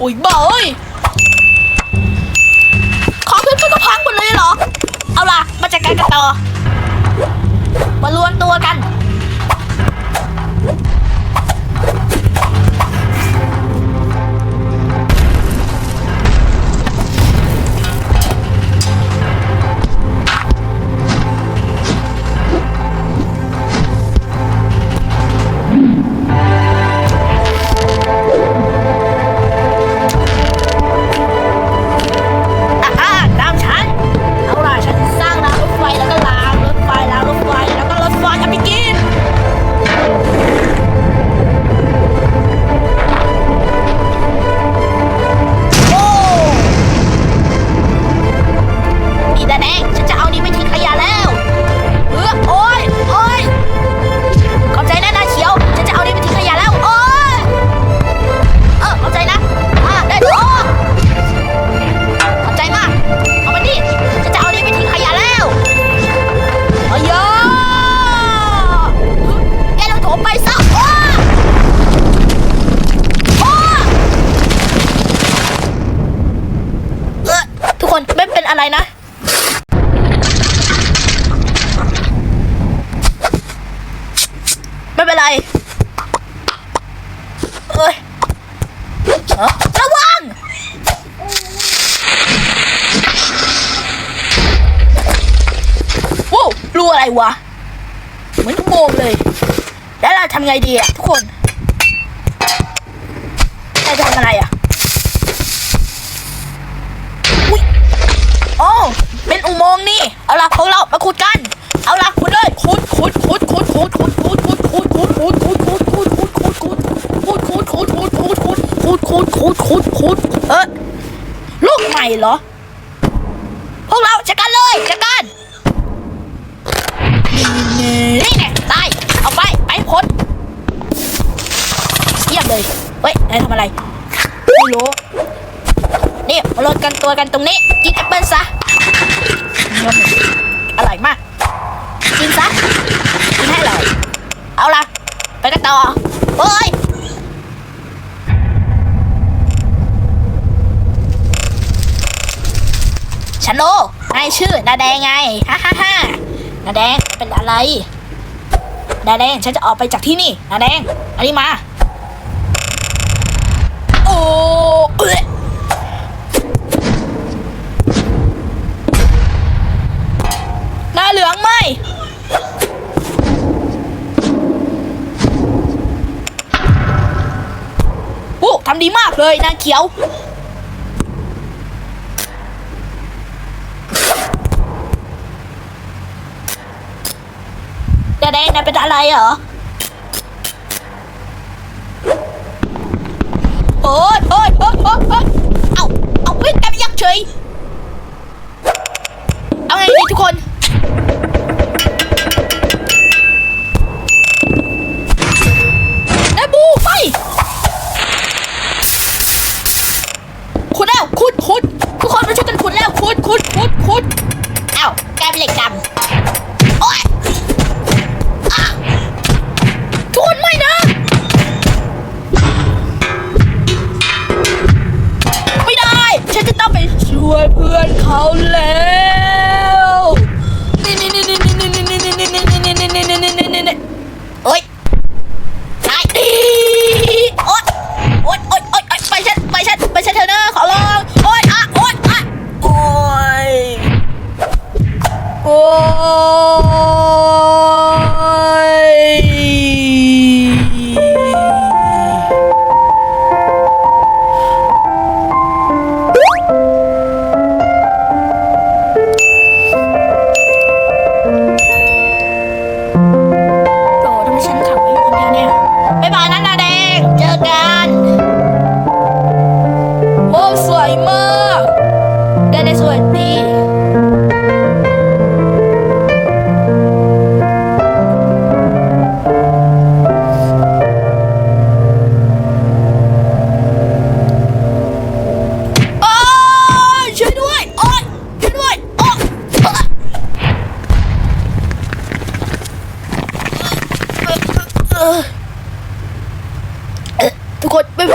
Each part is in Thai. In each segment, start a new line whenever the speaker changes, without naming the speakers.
อุ้ยบ้าเอ้ยของเพื่อนๆก็พังหมดเลยเหรอ เอาล่ะ มาจัดการกันต่อ มารวมตัวกัน อะไรนะ ไม่เป็นไร เอ้ยระวังว้วรูอะไรวะ เหมือนอุโมงเลย แล้วเราทำไงดีอะทุกคนเราจะทำอะไรอะ เหรอ พวกเราจัดการเลยจัดการนี่ไงตาย เอาไป ไปพ้นเยี่ยมเลย เฮ้ยนายทำอะไร ไม่รู้ นี่มาลดกันตัวกันตรงนี้ กินแอปเปิ้ลซะอมอร่อยมาก กินซะ กินให้อร่อย เอาละไปกันต่อเฮ้ย ฉันรู้นายชื่อนาแดงไงฮ่าฮ่าฮ่านาแดงเป็นอะไรนาแดงฉันจะออกไปจากที่นี่นาแดงอันนี้มา โอ้เอ้หน้าเหลืองไหมโอ้ทำดีมากเลยนางเขียว เดงนายเป็นอะไรเหรอ โอ๊ยโอ๊ยโอ๊ยโอ๊ยโอ๊ยเอาเอาวิ่งกันยักษ์เฉย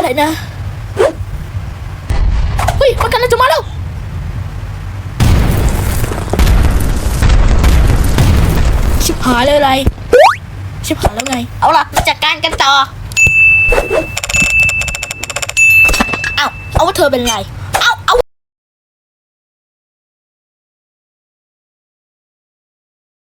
มาแล้วชิบหายเลยอะไร ชิบหายแล้วไง
เอาล่ะมาจัดการกันต่อ
เอ้าเอาว่าเธอเป็นไร